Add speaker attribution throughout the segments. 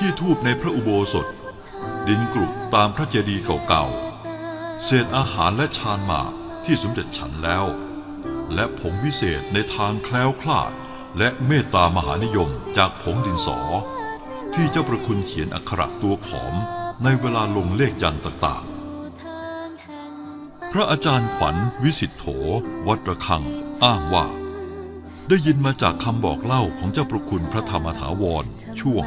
Speaker 1: ขี้ทูบในพระอุโบสถ ดินกรุตามพระเจดีย์เก่าๆ เศษอาหารและชานหมากที่สมเด็จฉันแล้ว และผงวิเศษในทางแคล้วคลาด และเมตตามหานิยมจากผงดินสอ ที่เจ้าประคุณเขียนอักขระตัวขอมในเวลาลงเลขยันต์ต่างๆ พระอาจารย์ขวัญวิสิทธโธวัดระฆัง อ้างว่า ได้ยินมาจากคำบอกเล่าของเจ้าประคุณพระธรรมถาวรช่วง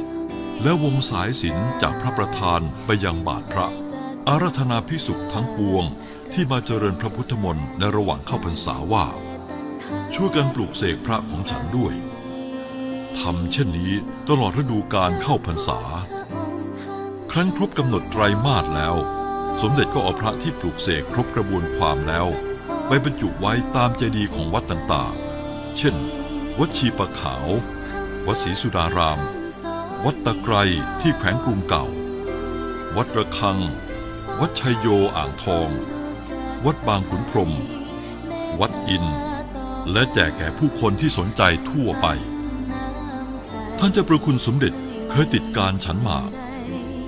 Speaker 1: และวงสายสิญจนจากพระประธานไปยังบาทพระ อารัธนาพิสุขทั้งปวงที่มาเจริญพระพุทธมนต์ในระหว่างเข้าพรรษาว่า ช่วยกันปลูกเสกพระของฉันด้วยทำเช่นนี้ตลอดฤดูการเข้าพรรษา ครั้นครบกำหนดไตรมาสแล้ว สมเด็จก็เอาพระที่ปลูกเสกครบกระบวนความแล้ว ไปบรรจุไว้ตามเจดีย์ของวัดต่างๆ เช่น วัดชีปะขาว วัดศรีสุดาราม วัดตะไครที่แขวงกรุงเก่า วัดระฆัง วัดชัยโยอ่างทอง วัดบางขุนพรม วัดอิน และแจกแก่ผู้คนที่สนใจทั่วไป ท่านเจ้าประคุณสมเด็จเคยติดการฉันหมาก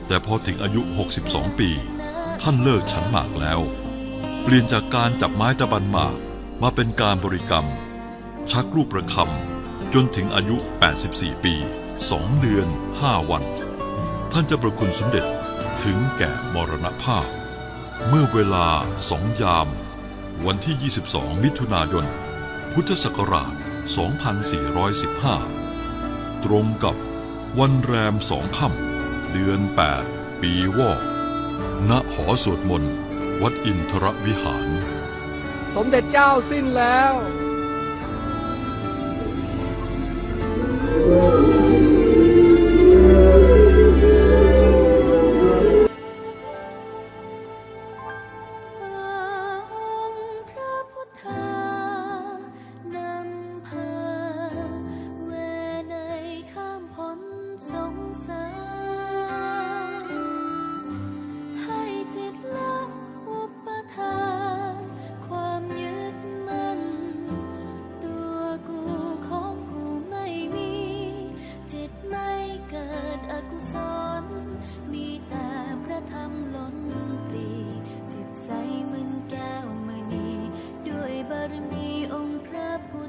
Speaker 1: แต่พอถึงอายุ 62 ปี ท่านเลิกฉันหมากแล้ว เปลี่ยนจากการจับไม้ตะบันหมากมาเป็นการบริกรรม ชักรูปประคำจนถึงอายุ 84 ปี 2เดือน5วัน ท่านจ้าประคุณสมเด็จถึงแก่มรณภาพ เมื่อเวลาสองยาม วันที่ 22 มิถุนายน พุทธศักราช 2415 ตรงกับวันแรมสองค่ำเดือน 8 ปีวอกณหอสวดมนต์ วัดอินทรวิหาร
Speaker 2: สมเด็จเจ้าสิ้นแล้ว
Speaker 3: เกิดอกุศล มีแต่พระธรรมล้นปรีจิตใสมึงแก้วมณีด้วยบารมีองค์พระผู้